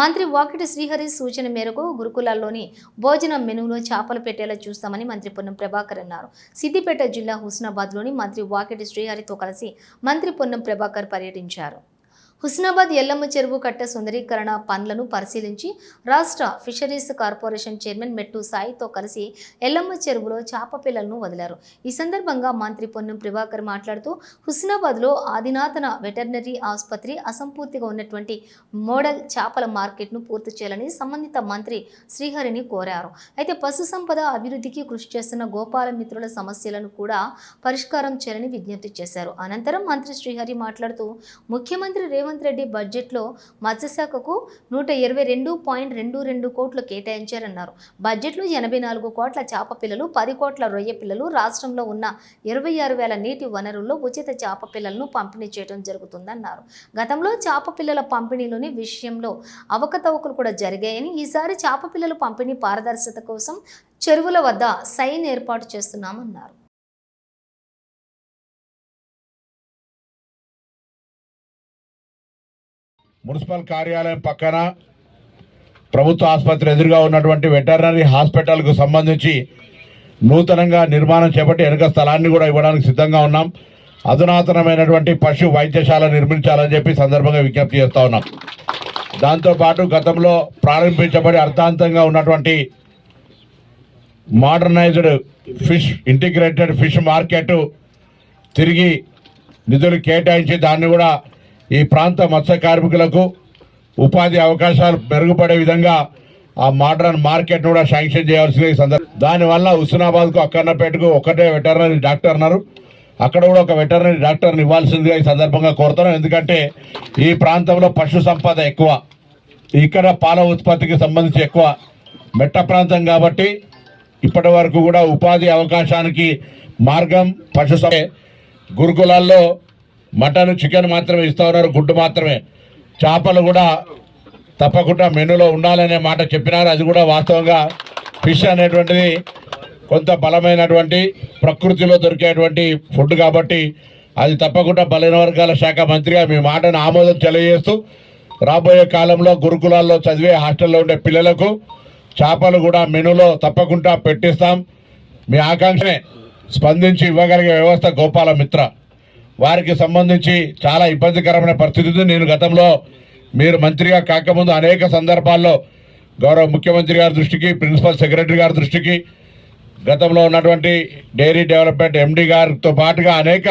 మంత్రి వాకిటి శ్రీహరి సూచన మేరకు గురుకులాల్లోని భోజనం మెనులో చేపలు పెట్టేలా చూస్తామని మంత్రి పొన్నం ప్రభాకర్ అన్నారు. సిద్దిపేట జిల్లా హుస్నాబాద్లోని మంత్రి వాకిటి శ్రీహరితో కలిసి మంత్రి పొన్నం ప్రభాకర్ పర్యటించారు. హుస్నాబాద్ ఎల్లమ్మ చెరువు కట్ట సుందరీకరణ పనులను పరిశీలించి రాష్ట్ర ఫిషరీస్ కార్పొరేషన్ చైర్మన్ మెట్టు సాయితో కలిసి ఎల్లమ్మ చెరువులో చేప పిల్లలను వదిలారు. ఈ సందర్భంగా మంత్రి పొన్నం ప్రభాకర్ మాట్లాడుతూ హుస్నాబాద్లో ఆదినాథన వెటర్నరీ ఆసుపత్రి అసంపూర్తిగా ఉన్నటువంటి మోడల్ చేపల మార్కెట్ను పూర్తి చేయాలని సంబంధిత మంత్రి శ్రీహరిని కోరారు. అయితే పశు సంపద అభివృద్ధికి కృషి చేస్తున్న గోపాల మిత్రుల సమస్యలను కూడా పరిష్కారం చేయాలని విజ్ఞప్తి చేశారు. అనంతరం మంత్రి శ్రీహరి మాట్లాడుతూ ముఖ్యమంత్రి రేవంత్ రెడ్డి బడ్జెట్లో మత్స్యశాఖకు నూట ఇరవై రెండు పాయింట్ రెండు రెండు కోట్లు కేటాయించారన్నారు. బడ్జెట్లో ఎనభై నాలుగు కోట్ల చేప పిల్లలు పది కోట్ల రొయ్య పిల్లలు రాష్ట్రంలో ఉన్న ఇరవై ఆరు వేల నీటి వనరుల్లో ఉచిత చేప పిల్లలను పంపిణీ చేయడం జరుగుతుందన్నారు. గతంలో చేప పిల్లల పంపిణీలోని విషయంలో అవకతవకలు కూడా జరిగాయని ఈసారి చేప పిల్లల పంపిణీ పారదర్శకత కోసం చెరువుల వద్ద సైన్ ఏర్పాటు చేస్తున్నామన్నారు. మున్సిపల్ కార్యాలయం పక్కన ప్రభుత్వ ఆసుపత్రి ఎదురుగా ఉన్నటువంటి వెటర్నరీ హాస్పిటల్కు సంబంధించి నూతనంగా నిర్మాణం చేపట్టి వెనుక స్థలాన్ని కూడా ఇవ్వడానికి సిద్ధంగా ఉన్నాం. అధునాతనమైనటువంటి పశు వైద్యశాల నిర్మించాలని చెప్పి సందర్భంగా విజ్ఞప్తి చేస్తూ ఉన్నాం. దాంతోపాటు గతంలో ప్రారంభించబడి అర్థాంతంగా ఉన్నటువంటి modernized fish integrated fish market తిరిగి నిధులు కేటాయించి దాన్ని కూడా ఈ ప్రాంత మత్స్య కార్మికులకు ఉపాధి అవకాశాలు మెరుగుపడే విధంగా ఆ మోడర్న్ మార్కెట్ కూడా శాంక్షన్ చేయాల్సిన సందర్భం. దానివల్ల హుస్నాబాద్కు అక్కన్నపేటకు ఒకటే వెటర్నరీ డాక్టర్ అన్నారు. అక్కడ కూడా ఒక వెటర్నరీ డాక్టర్ని ఇవ్వాల్సిందిగా ఈ సందర్భంగా కోరుతున్నాం. ఎందుకంటే ఈ ప్రాంతంలో పశు సంపద ఎక్కువ. ఇక్కడ పాల ఉత్పత్తికి సంబంధించి ఎక్కువ. మెట్ట ప్రాంతం కాబట్టి ఇప్పటి వరకు కూడా ఉపాధి అవకాశానికి మార్గం పశు సం- గురుకులాల్లో మటన్ చికెన్ మాత్రమే ఇస్తా ఉన్నారు గుడ్డు మాత్రమే. చేపలు కూడా తప్పకుండా మెనూలో ఉండాలనే మాట చెప్పినారు. అది కూడా వాస్తవంగా ఫిష్ అనేటువంటిది కొంత బలమైనటువంటి ప్రకృతిలో దొరికేటువంటి ఫుడ్ కాబట్టి అది తప్పకుండా బలైన వర్గాల శాఖ మంత్రిగా మీ మాటను ఆమోదం తెలియజేస్తూ రాబోయే కాలంలో గురుకులాల్లో చదివే హాస్టల్లో ఉండే పిల్లలకు చేపలు కూడా మెనూలో తప్పకుండా పెట్టిస్తాం. మీ ఆకాంక్షనే స్పందించి ఇవ్వగలిగే వ్యవస్థ గోపాల మిత్ర వారికి సంబంధించి చాలా ఇబ్బందికరమైన పరిస్థితి ఉంది. నేను గతంలో మీరు మంత్రిగా కాకముందు అనేక సందర్భాల్లో గౌరవ ముఖ్యమంత్రి గారి దృష్టికి ప్రిన్సిపల్ సెక్రటరీ గారి దృష్టికి గతంలో ఉన్నటువంటి డైరీ డెవలప్మెంట్ ఎండి గారితో పాటుగా అనేక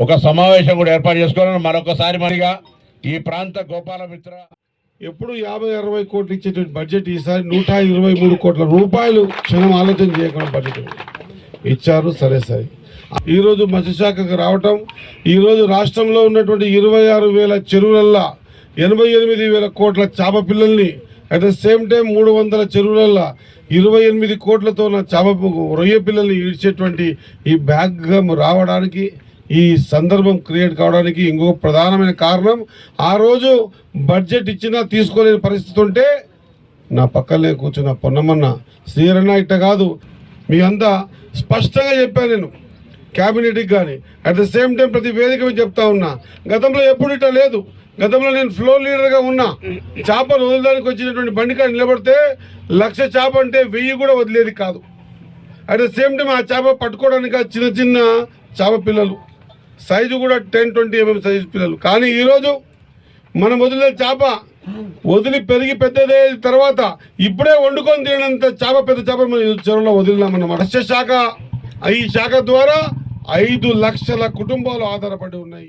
ఒక సమావేశం కూడా ఏర్పాటు చేసుకోవాలని మరొకసారి మరిగా ఈ ప్రాంత గోపాల మిత్ర ఎప్పుడు యాభై అరవై కోట్లు ఇచ్చేటువంటి బడ్జెట్ ఈసారి నూట ఇరవై మూడు కోట్ల రూపాయలు క్షణం ఆలోచన చేయకుండా బడ్జెట్ ఇచ్చారు సరే సరే. ఈరోజు మత్స్యశాఖకు రావటం ఈరోజు రాష్ట్రంలో ఉన్నటువంటి ఇరవై ఆరు వేల చెరువులల్లా ఎనభై ఎనిమిది వేల కోట్ల చేప పిల్లల్ని అట్ ద సేమ్ టైం మూడు వందల చెరువులల్లా ఇరవై ఎనిమిది కోట్లతో నా చేప రొయ్య పిల్లల్ని ఈడ్చేటువంటి ఈ బ్యాగ్ రావడానికి ఈ సందర్భం క్రియేట్ కావడానికి ఇంకొక ప్రధానమైన కారణం ఆ రోజు బడ్జెట్ ఇచ్చినా తీసుకోలేని పరిస్థితి ఉంటే నా పక్కనే కూర్చున్న పొన్నమన్న శ్రీరణ ఇట్ట కాదు. మీ అంతా స్పష్టంగా చెప్పాను నేను. క్యాబినెట్కి కానీ అట్ ద సేమ్ టైం ప్రతి వేదిక మీద చెప్తా ఉన్నా. గతంలో ఎప్పుడు ఇట్లా లేదు. గతంలో నేను ఫ్లో లీడర్గా ఉన్నా. చేపలు వదలడానికి వచ్చినటువంటి బండికాడ నిలబడితే లక్ష చేప అంటే వెయ్యి కూడా వదిలేది కాదు. అట్ ద సేమ్ టైం ఆ చేప పట్టుకోవడానికి చిన్న చిన్న చేప పిల్లలు. సైజు కూడా టెన్ ట్వంటీ ఎంఎం సైజు పిల్లలు. కానీ ఈరోజు మనం వదిలే చేప వదిలి పెరిగి పెద్దదే తర్వాత ఇప్పుడే వండుకొని తినంత చేప పెద్ద చేప చెరువులో వదిలినామన్నమాట. మత్స్య శాఖ ఈ శాఖ ద్వారా ఐదు లక్షల కుటుంబాలు ఆధారపడి ఉన్నాయి.